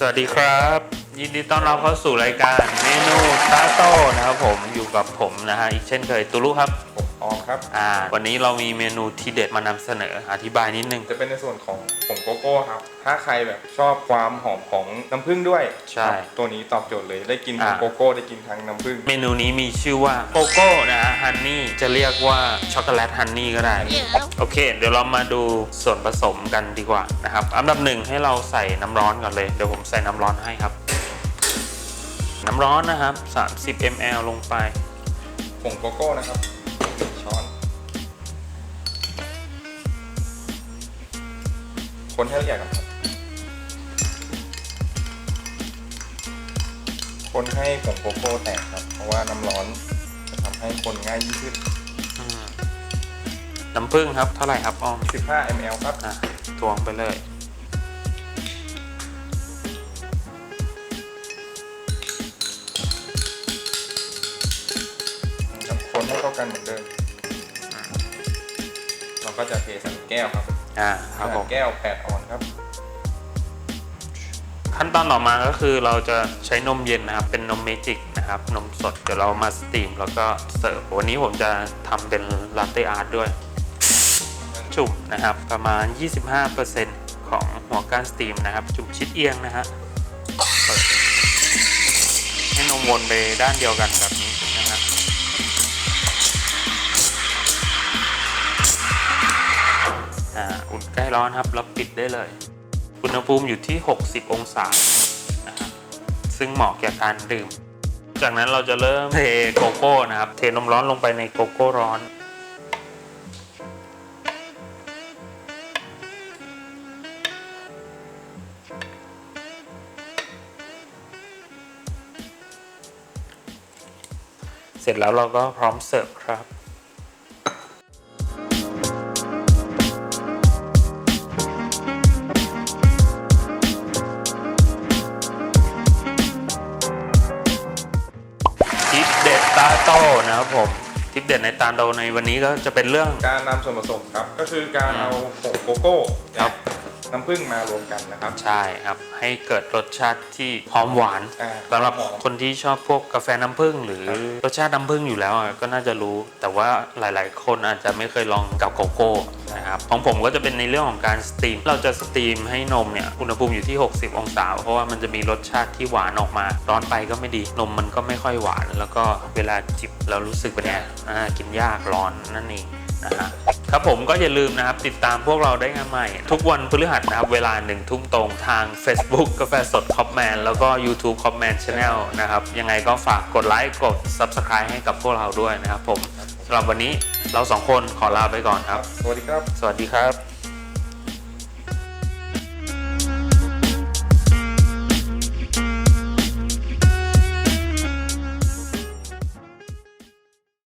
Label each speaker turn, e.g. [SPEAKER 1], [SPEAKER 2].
[SPEAKER 1] สวัสดีครับ ยินดีต้อนรับเข้าสู่รายการเมนูตาโต้นะครับผมอยู่กับผมนะฮะอีกเช่นเคยตุลุครับ
[SPEAKER 2] ผม ออมครับ
[SPEAKER 1] อ่า วันนี้เรามีเมนูทีเด็ดมานำเสนออธิบายนิดนึง
[SPEAKER 2] จะเป็นในส่วนของผงโกโก้ครับ ถ้าใครแบบชอบความหอมของน้ำผึ้งด้วย
[SPEAKER 1] ใช่
[SPEAKER 2] ครับตัวนี้ตอบโจทย์เลยได้กิน
[SPEAKER 1] อ่า
[SPEAKER 2] ทั้งโกโก้ได้กินทั้งน้ำผึ้ง
[SPEAKER 1] เมนูนี้มีชื่อว่าโกโก้นะฮะฮันนี่จะเรียกว่าช็อกโกแลตฮันนี่ก็ได้ โอเค เดี๋ยวเรามาดูส่วนผสมกันดีกว่านะครับ อันดับหนึ่งให้เราใส่น้ำร้อนก่อนเลย เดี๋ยวผมใส่น้ำร้อนให้ครับ น้ำร้อนนะครับ 30 ml ลงไป
[SPEAKER 2] ผงโกโก้นะครับ คนให้ละเอียดก่อนครับ คนให้ผงโกโก้แตกครับ เพราะว่าน้ำร้อนจะทำให้คนง่ายยิ่งขึ้น
[SPEAKER 1] อืมน้ำผึ้งครับ เท่าไหร่ครับอ้อม
[SPEAKER 2] 15 ml ครับ
[SPEAKER 1] อะตวงไปเลย
[SPEAKER 2] ครับคนให้เข้ากันเหมือนเดิม เราก็จะเทใส่แก้วครับ
[SPEAKER 1] อ่าครับผม
[SPEAKER 2] แก้ว8ออนซ์ครับ
[SPEAKER 1] ขั้นตอนต่อมาก็คือเราจะใช้นมเย็นนะครับ เป็นนมเมจิกนะครับ นมสดเดี๋ยวเรามาสตรีมแล้วก็เสิร์ฟวันนี้ผมจะทำเป็นลาเต้อาร์ตด้วยจุ่มนะครับ ประมาณ 25%ของหัวก้านสตรีมนะครับ จุ่มชิดเอียงนะฮะเปิดให้นมวนไปด้านเดียวกันแบบนี้นะครับ ใกล้ร้อนครับแล้วปิดได้เลย อุณหภูมิอยู่ที่ 60 องศานะครับซึ่งเหมาะแก่การดื่ม จากนั้นเราจะเริ่มเทโกโก้นะครับ เทนมร้อนลงไปในโกโก้ร้อนเสร็จแล้วเราก็พร้อมเสิร์ฟครับ ครับผมทิปเด็ดในตาโตในวันนี้ก็จะเป็นเรื่อง
[SPEAKER 2] การนำส่วนผสมครับ ก็คือการเอาผงโกโก้
[SPEAKER 1] ครับ
[SPEAKER 2] น้ำผึ้งมารวมกันนะครับ
[SPEAKER 1] ใช่ครับ ให้เกิดรสชาติที่หอมหวาน
[SPEAKER 2] อ่า
[SPEAKER 1] สำหรับ
[SPEAKER 2] หอม
[SPEAKER 1] คนที่ชอบพวกกาแฟน้ำผึ้งหรือ
[SPEAKER 2] ครับ
[SPEAKER 1] รสชาติน้ำผึ้งอยู่แล้วอะก็น่าจะรู้ แต่ว่าหลาย ๆ คนอาจจะไม่เคยลองกับโกโก้นะครับของผมก็จะเป็นในเรื่องของการสตรีม เราจะสตรีมให้นมเนี่ยอุณหภูมิอยู่ที่ 60 องศา เพราะว่ามันจะมีรสชาติที่หวานออกมา ร้อนไปก็ไม่ดีนมมันก็ไม่ค่อยหวาน แล้วก็เวลาจิบเรารู้สึกเป็นไงอ่ากินยากร้อนนั่นเอง นะฮะครับผมก็อย่าลืมนะครับ ติดตามพวกเราได้งานใหม่ ทุกวันพฤหัสนะครับ เวลาหนึ่งทุ่มตรงทาง Facebook กาแฟสดคอปแมนแล้วก็ YouTube คอปแมนช n แนลนะครับ ยังไงก็ฝากกดไลค์กด Subscribe ให้กับพวกเราด้วยนะครับผมสำหรับวันนี้เราสองคนขอลาไปก่อนครับ
[SPEAKER 2] สวัสดีครับ
[SPEAKER 1] สวัสดีครับ